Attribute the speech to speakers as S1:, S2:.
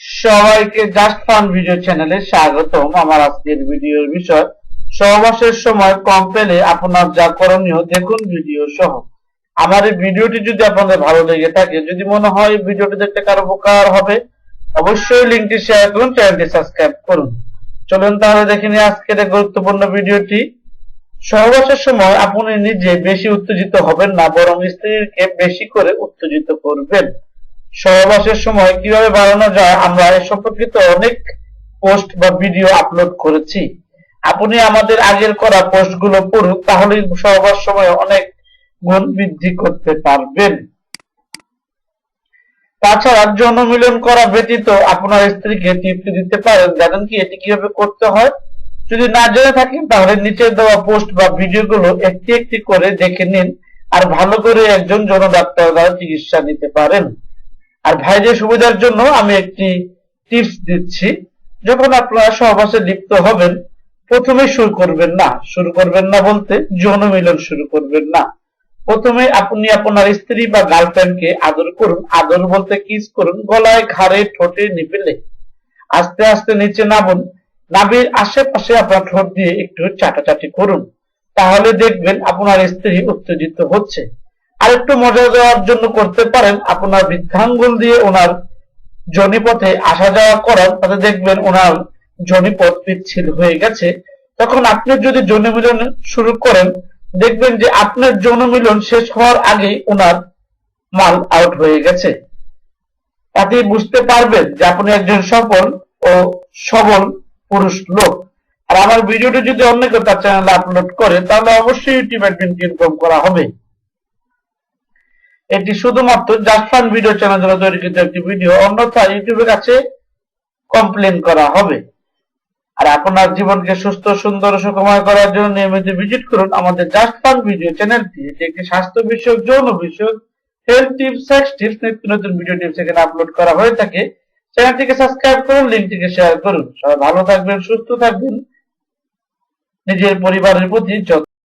S1: সবাইকে just fun video চ্যানেলে স্বাগতম। আমার আজকের ভিডিওর বিষয় সহবাসের সময় কম পেলে আপনার যা করণীয় দেখুন ভিডিও সহ। আমার এই ভিডিওটি যদি আপনাদের ভালো লেগে থাকে, যদি মনে হয় ভিডিওটি দেখতে কারও উপকার হবে, অবশ্যই লিঙ্কটি শেয়ার করুন চ্যানেলটি সাবস্ক্রাইব করুন। চলুন তাহলে দেখে নিই আজকের গুরুত্বপূর্ণ ভিডিওটি। সহবাসের সময় আপনি নিজে বেশি উত্তেজিত হবেন না, বরং স্ত্রীকে বেশি করে উত্তেজিত করবেন। সহবাসের সময় কীভাবে বাড়ানো যায়, আমরা এ সম্পর্কিত অনেক পোস্ট বা ভিডিও আপলোড করেছি। আপনি আমাদের আগের করা পোস্টগুলো পড়ুন তাহলে সহবাস সময় অনেক গুণ বৃদ্ধি করতে পারবেন। তাছাড়া যৌন মিলন করা ব্যতীত আপনার স্ত্রীকে তৃপ্তি দিতে পারেন। জানেন কি, এটি কীভাবে করতে হয়? যদি না জেনে থাকেন, তাহলে নিচে দেওয়া পোস্ট বা ভিডিওগুলো একটি একটি করে দেখে নিন, আর ভালো করে একজন যৌন ডাক্তার দ্বারা চিকিৎসা নিতে পারেন। আর ভাইদের সুবিধার জন্য আমি একটি টিপস দিচ্ছি। যখন আপনারা সহবাসে লিপ্ত হবেন, প্রথমে শুরু করবেন না। শুরু করবেন না বলতে যৌন মিলন শুরু করবেন না। প্রথমে আপনি আপনার স্ত্রী বা গার্লফ্রেন্ডকে আদর করুন। আদর বলতে কিস করুন। গলায় ঘাড়ে ঠোঁটে নিপেলে। আস্তে আস্তে নিচে নামুন। নাভির আশেপাশে আপনার ঠোঁট দিয়ে একটু চাটাচাটি করুন। তাহলে দেখবেন আপনার স্ত্রী উত্তেজিত হচ্ছে। আর একটু মজা দেওয়ার জন্য করতে পারেন। আপনার বৃদ্ধাঙ্গুল দিয়ে ওনার জনিপথে আসা যাওয়া করার তাতে দেখবেন ওনার জনিপথ পিচ্ছিল হয়ে গেছে। তখন আপনি যদি যৌন মিলন শুরু করেন, দেখবেন যে আপনার যৌন মিলন শেষ হওয়ার আগেই ওনার মাল আউট হয়ে গেছে। তাতে বুঝতে পারবেন যে আপনি একজন সফল ও সবল পুরুষ লোক। আর আমার ভিডিওটি যদি অন্য কেউ তার চ্যানেলে আপলোড করে, তাহলে অবশ্যই ইউটিউব অ্যাডমিন ইনকাম করা হবে। এটি শুধুমাত্র জাস্ট ভিডিও চ্যানেল দ্বারা তৈরিকৃত একটি ভিডিও অন্যথা ইউটিউবের কাছে কমপ্লেন করা হবে। আর আপনার জীবনকে সুস্থ, সুন্দর সুখময় করার জন্য নিয়মিত ভিজিট করুন আমাদের জাস্ট ভিডিও চ্যানেলটি এটি একটি স্বাস্থ্য বিষয়ক, যৌন বিষয়ক হেলথ টিপস সেক্স টিপস নিত্য নতুন ভিডিও টিপস এখানে আপলোড করা হয়ে থাকে। চ্যানেলটিকে সাবস্ক্রাইব করুন লিঙ্কটিকে শেয়ার করুন। সবাই ভালো থাকবেন, সুস্থ থাকবেন। নিজের পরিবারের প্রতি